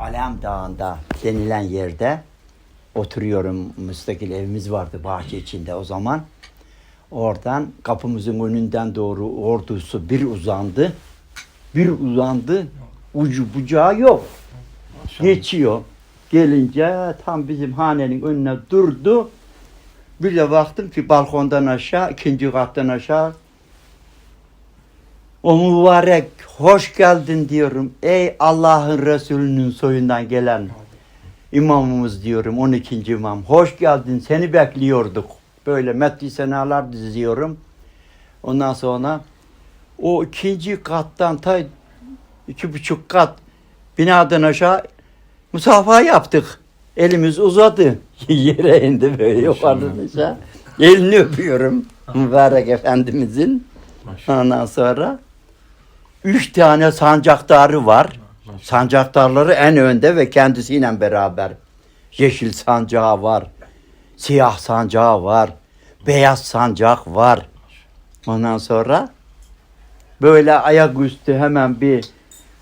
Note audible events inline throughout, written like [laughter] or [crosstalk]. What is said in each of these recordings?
Alem Dağı'nda denilen yerde oturuyorum. Müstakil evimiz vardı bahçe içinde o zaman. Oradan kapımızın önünden doğru ordusu bir uzandı. Bir uzandı. Ucu bucağı yok. Geçiyor. Gelince tam bizim hanenin önüne durdu. Bir de baktım ki balkondan aşağı, ikinci kattan aşağı o mübarek hoş geldin diyorum. Ey Allah'ın Resulü'nün soyundan gelen imamımız diyorum 12. imam. Hoş geldin seni bekliyorduk. Böyle metli senalar diziyorum. Ondan sonra o ikinci kattan ta iki buçuk kat binadan aşağı musafaha yaptık. Elimiz uzadı. [laughs] Yere indi böyle yukarıdan aşağı. Elini öpüyorum. Mübarek Efendimizin. Ondan sonra üç tane sancaktarı var. Sancaktarları en önde ve kendisiyle beraber. Yeşil sancağı var. Siyah sancağı var. Beyaz sancak var. Ondan sonra böyle ayaküstü hemen bir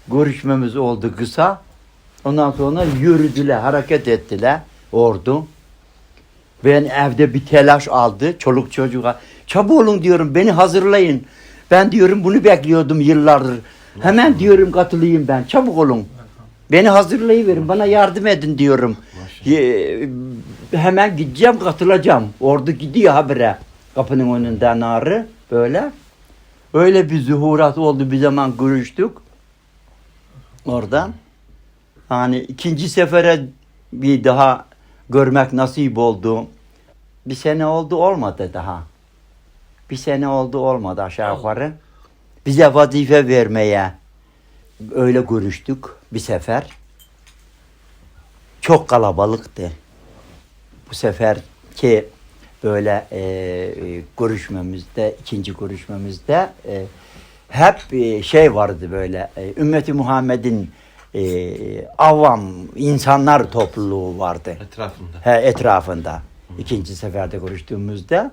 görüşmemiz oldu kısa. Ondan sonra yürüdüler, hareket ettiler ordu. Ben evde bir telaş aldı çoluk çocuğa. Çabuk olun diyorum beni hazırlayın. Ben diyorum bunu bekliyordum yıllardır. Hemen diyorum katılayım ben. Çabuk olun. Beni hazırlayıverin. Bana yardım edin diyorum. Ye- Hemen gideceğim katılacağım. Ordu gidiyor habire. Kapının önünden ağrı böyle. Öyle bir zuhurat oldu bir zaman görüştük. Oradan. Hani ikinci sefere bir daha görmek nasip oldu. Bir sene oldu olmadı daha. Bir sene oldu olmadı aşağı yukarı. Bize vazife vermeye öyle görüştük bir sefer. Çok kalabalıktı. Bu sefer ki böyle e, görüşmemizde, ikinci görüşmemizde e, hep e, şey vardı böyle e, ümmeti Muhammed'in e, avam insanlar topluluğu vardı. Etrafında. He, etrafında. İkinci seferde görüştüğümüzde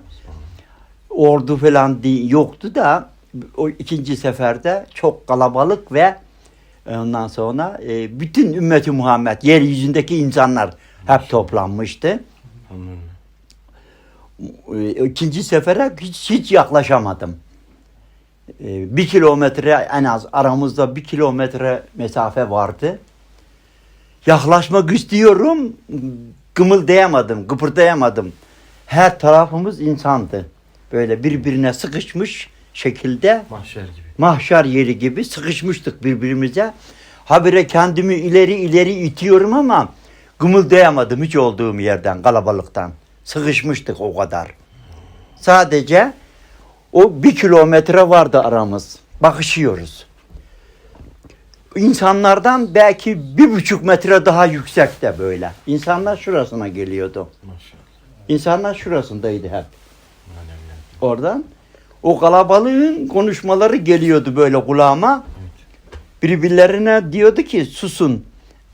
ordu falan yoktu da o ikinci seferde çok kalabalık ve ondan sonra e, bütün ümmeti Muhammed yeryüzündeki insanlar hep toplanmıştı. E, ikinci sefere hiç, hiç yaklaşamadım. E, bir kilometre en az aramızda bir kilometre mesafe vardı. Yaklaşmak istiyorum, gımıldayamadım, kıpırdayamadım. Her tarafımız insandı. Böyle birbirine sıkışmış şekilde Mahşer gibi. mahşer yeri gibi sıkışmıştık birbirimize. Habire kendimi ileri ileri itiyorum ama gımıldayamadım hiç olduğum yerden, kalabalıktan. Sıkışmıştık o kadar. Sadece o bir kilometre vardı aramız. Bakışıyoruz. İnsanlardan belki bir buçuk metre daha yüksekte böyle. İnsanlar şurasına geliyordu. İnsanlar şurasındaydı hep. Oradan o kalabalığın konuşmaları geliyordu böyle kulağıma. Birbirlerine diyordu ki susun,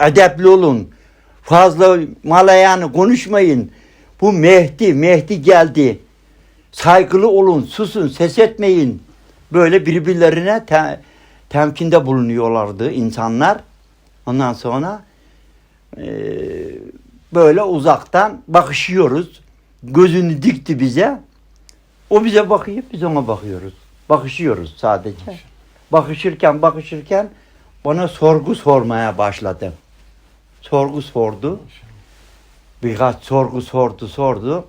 edepli olun, fazla malayanı konuşmayın. Bu Mehdi, Mehdi geldi. Saygılı olun, susun, ses etmeyin. Böyle birbirlerine te- temkinde bulunuyorlardı insanlar. Ondan sonra eee, böyle uzaktan bakışıyoruz. Gözünü dikti bize. O bize bakıyor, biz ona bakıyoruz. Bakışıyoruz sadece. Bakışırken bakışırken bana sorgu sormaya başladı. Sorgu sordu. Birkaç sorgu sordu sordu.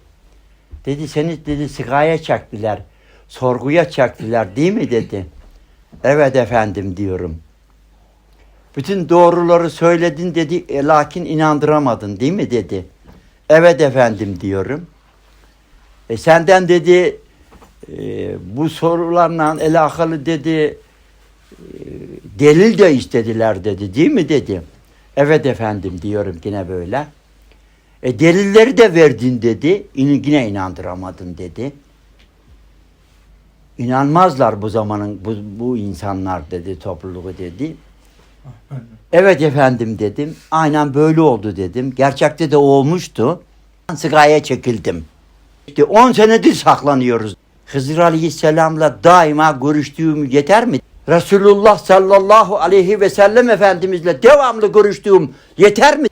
Dedi seni dedi sigaya çektiler. Sorguya çektiler değil mi dedi. Evet efendim diyorum. Bütün doğruları söyledin dedi e, lakin inandıramadın değil mi dedi. Evet efendim diyorum. E senden dedi e, bu sorularla alakalı dedi e, delil de istediler dedi değil mi dedi. Evet efendim diyorum yine böyle. E delilleri de verdin dedi. İn- Yine inandıramadın dedi. İnanmazlar bu zamanın bu, bu insanlar dedi topluluğu dedi. Evet efendim dedim. Aynen böyle oldu dedim. Gerçekte de olmuştu. Sigaya çekildim. İşte 10 senedir saklanıyoruz. Hızır Aleyhisselam'la daima görüştüğüm yeter mi? Resulullah sallallahu aleyhi ve sellem Efendimizle devamlı görüştüğüm yeter mi?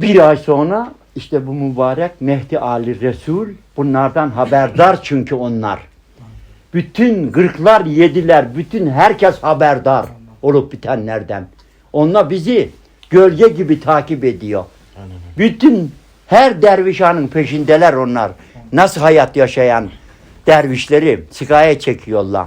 Bir ay sonra işte bu mübarek Mehdi Ali Resul bunlardan haberdar çünkü onlar. Bütün gırklar yediler, bütün herkes haberdar olup bitenlerden. Onlar bizi gölge gibi takip ediyor. Bütün her dervişhanın peşindeler onlar. Nasıl hayat yaşayan dervişleri sigaya çekiyorlar.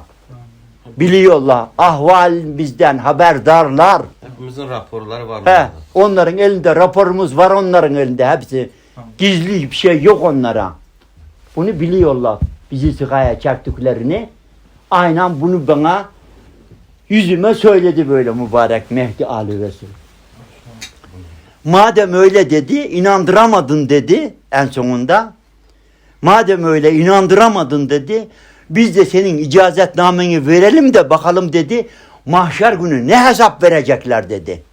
Biliyorlar. Ahval bizden haberdarlar. Hepimizin raporları var. He, onların elinde raporumuz var onların elinde hepsi. Gizli bir şey yok onlara. Bunu biliyorlar. Bizi sigaya çektiklerini. Aynen bunu bana yüzüme söyledi böyle mübarek Mehdi Ali Resul. Madem öyle dedi, inandıramadın dedi en sonunda. Madem öyle inandıramadın dedi, biz de senin icazetnameni verelim de bakalım dedi. Mahşer günü ne hesap verecekler dedi.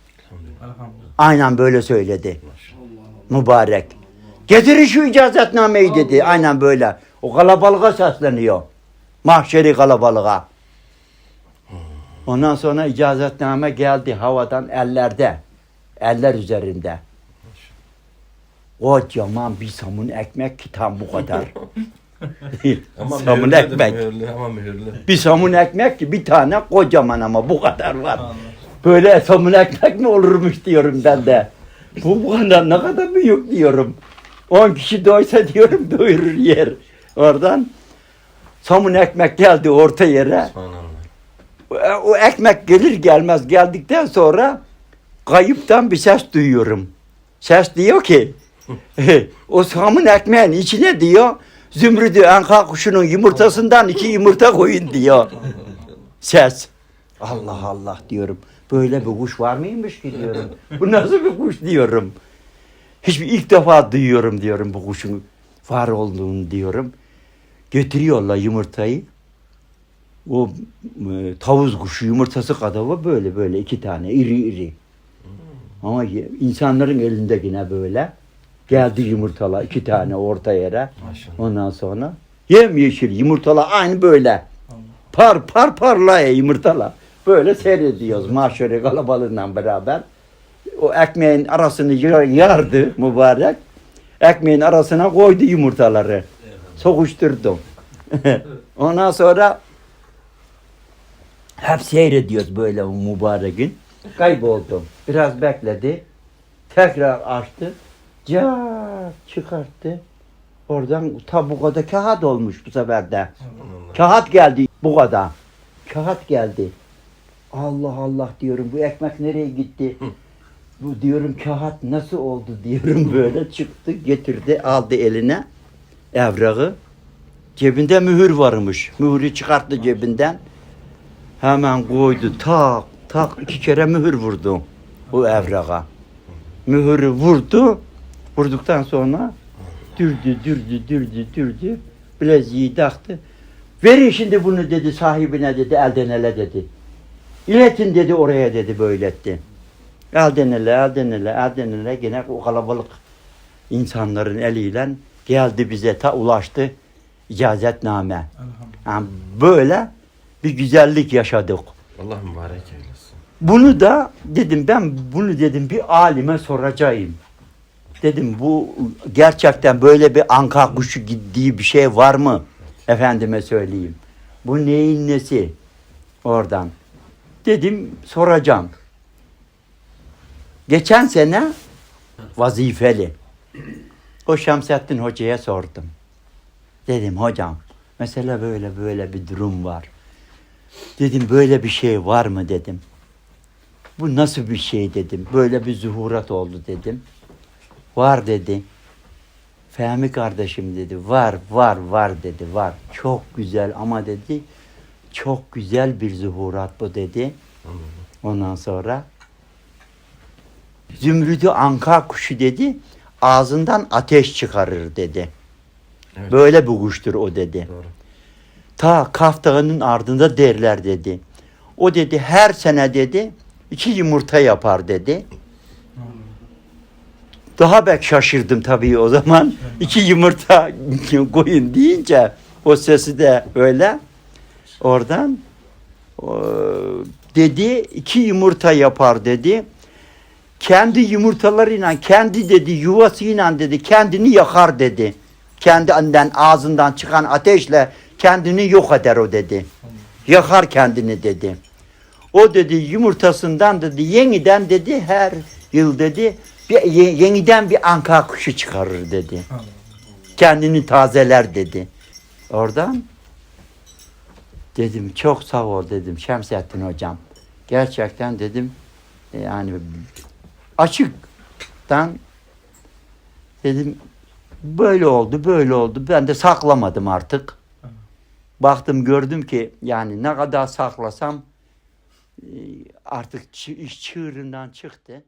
Aynen böyle söyledi. Mübarek. Getirin şu icazetnameyi dedi. Aynen böyle. O kalabalığa sesleniyor. Mahşeri kalabalığa. Ondan sonra icazetname geldi havadan ellerde. Eller üzerinde. Kocaman bir samun ekmek ki tam bu kadar. [laughs] Ama samun mühürlü ekmek. Mühürlü ama mühürlü. Bir samun ekmek ki bir tane kocaman ama bu kadar var. Böyle samun ekmek mi olurmuş diyorum ben de. Bu bu kadar ne kadar büyük diyorum. 10 kişi doysa diyorum doyurur yer. Oradan samun ekmek geldi orta yere. O, o ekmek gelir gelmez geldikten sonra kayıptan bir ses duyuyorum. Ses diyor ki [laughs] o samun ekmeğin içine diyor zümrüdü anka kuşunun yumurtasından iki yumurta koyun diyor. Ses. Allah Allah diyorum. Böyle bir kuş var mıymış ki diyorum. Bu nasıl bir kuş diyorum. Hiçbir ilk defa duyuyorum diyorum bu kuşun var olduğunu diyorum. Götürüyorlar yumurtayı. O e, tavus kuşu yumurtası kadar böyle böyle iki tane iri iri. Ama insanların elinde yine böyle. Geldi yumurtalar iki tane orta yere. Maşallah. Ondan sonra yemyeşil yumurtalar aynı böyle. Par par parlaya yumurtalar. Böyle seyrediyoruz mahşere kalabalığıyla beraber. O ekmeğin arasını yar- yardı mübarek. Ekmeğin arasına koydu yumurtaları. Sokuşturdu. [laughs] Ondan sonra hep seyrediyoruz böyle mübarekin. Kayboldu. Biraz bekledi. Tekrar açtı. Cak çıkarttı. Oradan ta bu kadar kağıt olmuş bu sefer de. Kağıt geldi bu kadar. Kağıt geldi. Allah Allah diyorum bu ekmek nereye gitti? Bu diyorum kağıt nasıl oldu diyorum böyle çıktı getirdi aldı eline evrağı. Cebinde mühür varmış. Mühürü çıkarttı cebinden. Hemen koydu tak tak iki kere mühür vurdu o evrağa. Mühürü vurdu. Vurduktan sonra dürdü dürdü dürdü dürdü. Bileziği taktı. Verin şimdi bunu dedi sahibine dedi elden ele dedi. İletin dedi oraya dedi böyle etti. Elden ele elden ele elden ele gene o kalabalık insanların eliyle geldi bize ta ulaştı icazetname. Elhamdülillah. Yani böyle bir güzellik yaşadık. Allah mübarek eylesin. Bunu da dedim ben bunu dedim bir alime soracağım. Dedim bu gerçekten böyle bir anka kuşu gittiği bir şey var mı? Efendime söyleyeyim. Bu neyin nesi? Oradan. Dedim soracağım. Geçen sene vazifeli. O Şemsettin Hoca'ya sordum. Dedim hocam mesela böyle böyle bir durum var. Dedim böyle bir şey var mı dedim. Bu nasıl bir şey dedim. Böyle bir zuhurat oldu dedim. Var dedi. Fehmi kardeşim dedi. Var var var dedi. Var. Çok güzel ama dedi. Çok güzel bir zuhurat bu dedi. Ondan sonra Zümrüdü anka kuşu dedi. Ağzından ateş çıkarır dedi. Evet. Böyle bir kuştur o dedi. Doğru. Ta Kaf Dağı'nın ardında derler dedi. O dedi her sene dedi iki yumurta yapar dedi. Daha bek şaşırdım tabii o zaman. İki yumurta [laughs] koyun deyince o sesi de öyle. Oradan dedi iki yumurta yapar dedi. Kendi yumurtalarıyla kendi dedi yuvasıyla dedi kendini yakar dedi. Kendinden ağzından çıkan ateşle kendini yok eder o dedi. Yakar kendini dedi. O dedi yumurtasından dedi yeniden dedi her yıl dedi bir ye- yeniden bir anka kuşu çıkarır dedi. Kendini tazeler dedi. Oradan dedim çok sağ ol dedim Şemsettin hocam. Gerçekten dedim e, yani açıktan dedim böyle oldu böyle oldu. Ben de saklamadım artık. Baktım gördüm ki yani ne kadar saklasam e, artık iş çığırından çıktı.